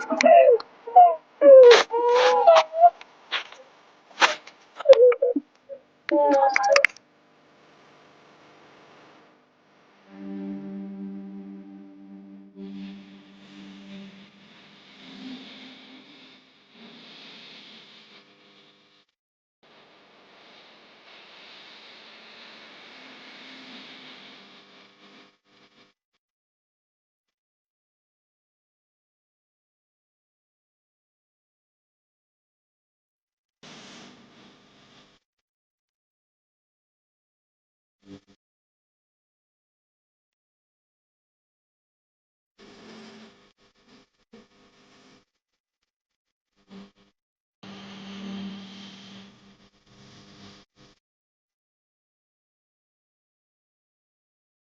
Thank you.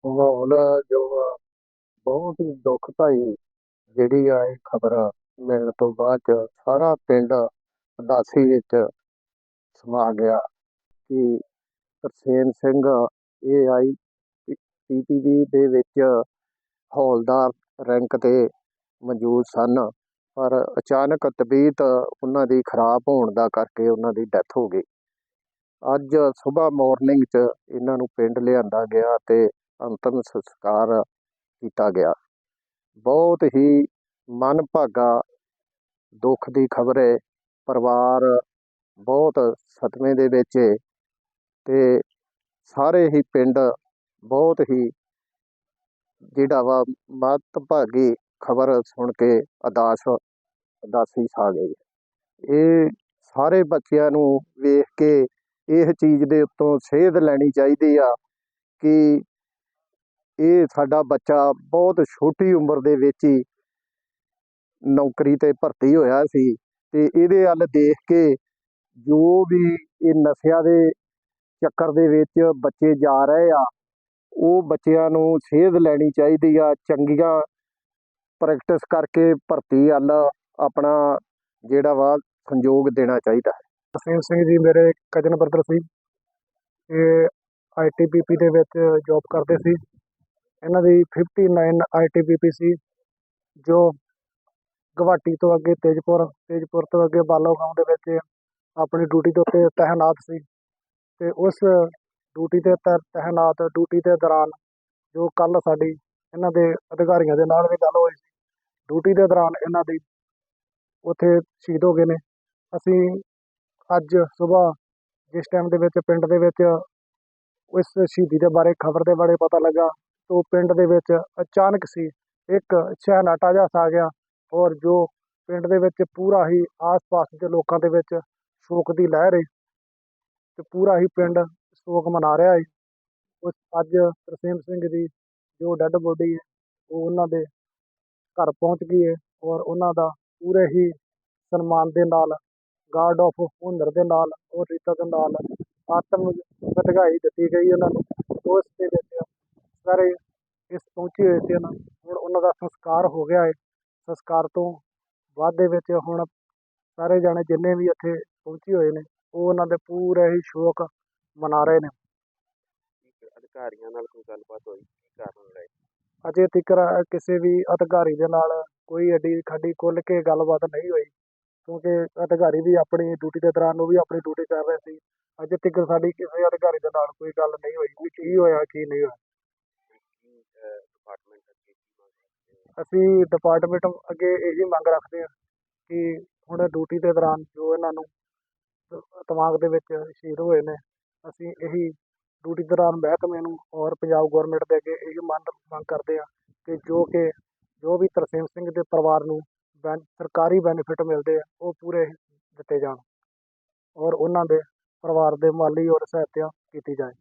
ਮਾਹੌਲ ਜੋ ਆ, ਬਹੁਤ ਹੀ ਦੁਖਦਾਈ ਜਿਹੜੀ ਆ ਇਹ ਖਬਰ ਮਿਲਣ ਤੋਂ ਬਾਅਦ ਚ ਸਾਰਾ ਪਿੰਡ ਉਦਾਸੀ ਵਿੱਚ ਸਮਾ ਗਿਆ ਕਿ ਤਰਸੇਮ ਸਿੰਘ ਇਹ ਆਈ ਪੀਪੀਬੀ ਦੇ ਵਿੱਚ ਹੌਲਦਾਰ ਰੈਂਕ ਤੇ ਮੌਜੂਦ ਸਨ, ਪਰ ਅਚਾਨਕ ਤਬੀਅਤ ਉਹਨਾਂ ਦੀ ਖਰਾਬ ਹੋਣ ਦਾ ਕਰਕੇ ਉਹਨਾਂ ਦੀ ਡੈਥ ਹੋ ਗਈ। ਅੱਜ ਸਵੇਰ ਮਾਰਨਿੰਗ 'ਚ ਇਹਨਾਂ ਨੂੰ ਪਿੰਡ ਲਿਆਂਦਾ ਗਿਆ ਤੇ ਅੰਤਮ ਸੰਸਕਾਰ ਕੀਤਾ ਗਿਆ। ਬਹੁਤ ਹੀ ਮਨ ਭਾਗਾ ਦੁੱਖ ਦੀ ਖਬਰ ਹੈ ਪਰਿਵਾਰ ਬਹੁਤ ਸਦਮੇ ਦੇ ਵਿੱਚ ਹੈ ਤੇ ਸਾਰੇ ਹੀ ਪਿੰਡ ਬਹੁਤ ਹੀ ਜਿਹੜਾ ਵਾ ਮੰਦਭਾਗੀ ਖਬਰ ਸੁਣ ਕੇ ਅਦਾਸ ਉਦਾਸੀ ਛਾ ਗਈ ਇਹ ਸਾਰੇ ਬੱਚਿਆਂ ਨੂੰ ਵੇਖ ਕੇ ਇਹ ਚੀਜ਼ ਦੇ ਉੱਤੋਂ ਸੇਧ ਲੈਣੀ ਚਾਹੀਦੀ ਆ ਕਿ ਇਹ ਸਾਡਾ ਬੱਚਾ ਬਹੁਤ ਛੋਟੀ ਉਮਰ ਦੇ ਵਿੱਚ ਹੀ ਨੌਕਰੀ ਤੇ ਭਰਤੀ ਹੋਇਆ ਸੀ ਤੇ ਇਹਦੇ ਵੱਲ ਦੇਖ ਕੇ ਜੋ ਵੀ ਇਹ ਨਸ਼ਿਆਂ ਦੇ ਚੱਕਰ ਦੇ ਵਿੱਚ ਬੱਚੇ ਜਾ ਰਹੇ ਆ, ਉਹ ਬੱਚਿਆਂ ਨੂੰ ਸੇਧ ਲੈਣੀ ਚਾਹੀਦੀ ਆ, ਚੰਗੀਆਂ ਪ੍ਰੈਕਟਿਸ ਕਰਕੇ ਭਰਤੀ ਵੱਲ ਆਪਣਾ ਜਿਹੜਾ ਵਾ ਸੰਯੋਗ ਦੇਣਾ ਚਾਹੀਦਾ ਹੈ। ਤਰਸੇਮ ਸਿੰਘ ਜੀ ਮੇਰੇ ਕਜ਼ਨ ਬ੍ਰਦਰ ਸੀ, ਇਹ ਆਈਟੀਬੀਪੀ ਦੇ ਵਿੱਚ ਜੌਬ ਕਰਦੇ ਸੀ। ਇਹਨਾਂ ਦੀ 59 ਆਈਟੀਬੀਪੀ ਸੀ, ਜੋ ਗੁਹਾਟੀ ਤੋਂ ਅੱਗੇ ਤੇਜਪੁਰ ਤੇਜਪੁਰ ਤੋਂ ਅੱਗੇ ਬਾਲੋ ਗਾਉਂ ਦੇ ਵਿੱਚ ਆਪਣੀ ਡਿਊਟੀ ਦੇ ਉੱਤੇ ਤਹਿਨਾਤ ਸੀ ਤੇ ਉਸ ਡਿਊਟੀ ਤੇ ਤਹਿ- ਤਹਿਨਾਤ, ਡਿਊਟੀ ਦੇ ਦੌਰਾਨ ਜੋ ਕੱਲ ਸਾਡੀ ਇਹਨਾਂ ਦੇ ਅਧਿਕਾਰੀਆਂ ਦੇ ਨਾਲ ਵੀ ਗੱਲ ਹੋਈ ਸੀ, ਡਿਊਟੀ ਦੇ ਦੌਰਾਨ ਇਹਨਾਂ ਦੀ ਉੱਥੇ ਸ਼ਹੀਦ ਹੋ ਗਏ ਨੇ। ਅਸੀਂ ਅੱਜ ਸਵੇਰ ਜਿਸ ਟਾਈਮ ਦੇ ਵਿੱਚ ਪਿੰਡ ਦੇ ਵਿੱਚ ਉਸ ਸ਼ਹੀਦੀ ਦੇ ਬਾਰੇ, ਖਬਰ ਦੇ ਬਾਰੇ ਪਤਾ ਲੱਗਾ ਤਾਂ ਪਿੰਡ ਦੇ ਵਿੱਚ ਅਚਾਨਕ ਸੀ, ਇੱਕ ਸਹਿਨਾਟਾ ਜਿਹਾ ਛਾ ਗਿਆ ਔਰ ਜੋ ਪਿੰਡ ਦੇ ਵਿੱਚ ਪੂਰਾ ਹੀ ਆਸ-ਪਾਸ ਦੇ ਲੋਕਾਂ ਦੇ ਵਿੱਚ ਸ਼ੋਕ ਦੀ ਲਹਿਰ ਹੈ ਤੇ ਪੂਰਾ ਹੀ ਪਿੰਡ ਸ਼ੋਕ ਮਨਾ ਰਿਹਾ ਹੈ ਉਸ ਅੱਜ ਤਰਸੇਮ ਸਿੰਘ ਦੀ ਜੋ ਡੈੱਡ ਬੋਡੀ ਹੈ, ਉਹ ਉਹਨਾਂ ਦੇ ਘਰ ਪਹੁੰਚ ਗਈ ਹੈ ਔਰ ਉਹਨਾਂ ਦਾ ਪੂਰੇ ਹੀ ਸਨਮਾਨ ਦੇ ਨਾਲ ਗਾਰਡ ਆਫ ਹੁਨਰ ਦੇ ਨਾਲ ਔਰ ਰੀਤਾ ਦੇ ਨਾਲ ਆਤਮ ਵਧਾਈ ਦਿੱਤੀ ਗਈ ਉਹਨਾਂ ਨੂੰ। ਉਸ ਦੇ ਸਾਰੇ ਇਸ ਪਹੁੰਚੇ ਹੋਏ ਸੀ ਹੁਣ ਉਹਨਾਂ ਦਾ ਸੰਸਕਾਰ ਹੋ ਗਿਆ ਹੈ ਸੰਸਕਾਰ ਤੋਂ ਬਾਅਦ ਦੇ ਵਿੱਚ ਹੁਣ ਸਾਰੇ ਜਾਣੇ ਜਿੰਨੇ ਵੀ ਇੱਥੇ ਪਹੁੰਚੇ ਹੋਏ ਨੇ ਉਹ ਉਹਨਾਂ ਦੇ ਪੂਰੇ ਹੀ ਸ਼ੋਕ ਮਨਾ ਰਹੇ ਨੇ। ਅਧਿਕਾਰੀਆਂ ਨਾਲ ਕੋਈ ਗੱਲਬਾਤ ਹੋਈ? ਕੀ ਕਾਰਨ ਰਹੇ? ਅਜੇ ਤੱਕ ਕਿਸੇ ਵੀ ਅਧਿਕਾਰੀ ਦੇ ਨਾਲ ਕੋਈ ਐਡੀ ਖਾਡੀ ਖੁੱਲ ਕੇ ਗੱਲਬਾਤ ਨਹੀਂ ਹੋਈ ਕਿਉਂਕਿ ਅਧਿਕਾਰੀ ਵੀ ਆਪਣੀ ਡਿਊਟੀ ਦੇ ਦੌਰਾਨ ਉਹ ਵੀ ਆਪਣੀ ਡਿਊਟੀ ਕਰ ਰਹੇ ਸੀ। ਅਜੇ ਤੱਕ ਸਾਡੀ ਕਿਸੇ ਅਧਿਕਾਰੀ ਦੇ ਨਾਲ ਕੋਈ ਗੱਲ ਨਹੀਂ ਹੋਈ ਵੀ ਕੀ ਹੋਇਆ ਕੀ ਨਹੀਂ ਹੋਇਆ। ਡਿਪਾਰਟਮੈਂਟ ਅੱਗੇ ਕੀ ਮੰਗ ਰੱਖਦੇ ਹੋ? ਅਸੀਂ ਡਿਪਾਰਟਮੈਂਟ ਅੱਗੇ ਇਹੀ ਮੰਗ ਰੱਖਦੇ ਹਾਂ ਕਿ ਹੁਣ ਡਿਊਟੀ ਦੇ ਦੌਰਾਨ ਜੋ ਇਹਨਾਂ ਨੂੰ ਦਿਮਾਗ ਦੇ ਵਿੱਚ ਸ਼ਹੀਦ ਹੋਏ ਨੇ, ਅਸੀਂ ਇਹੀ ਡਿਊਟੀ ਦੌਰਾਨ ਮਹਿਕਮੇ ਨੂੰ ਔਰ ਪੰਜਾਬ ਗਵਰਨਮੈਂਟ ਦੇ ਅੱਗੇ ਇਹੀ ਮੰਗ ਮੰਗ ਕਰਦੇ ਹਾਂ ਕਿ ਜੋ ਕਿ ਜੋ ਵੀ ਤਰਸੇਮ ਸਿੰਘ ਦੇ ਪਰਿਵਾਰ ਨੂੰ ਬੈਨ, ਸਰਕਾਰੀ ਬੈਨੀਫਿਟ ਮਿਲਦੇ ਆ, ਉਹ ਪੂਰੇ ਦਿੱਤੇ ਜਾਣ ਔਰ ਉਹਨਾਂ ਦੇ ਪਰਿਵਾਰ ਦੇ ਮਾਲੀ ਔਰ ਸਹਾਇਤਾ ਕੀਤੀ ਜਾਏ।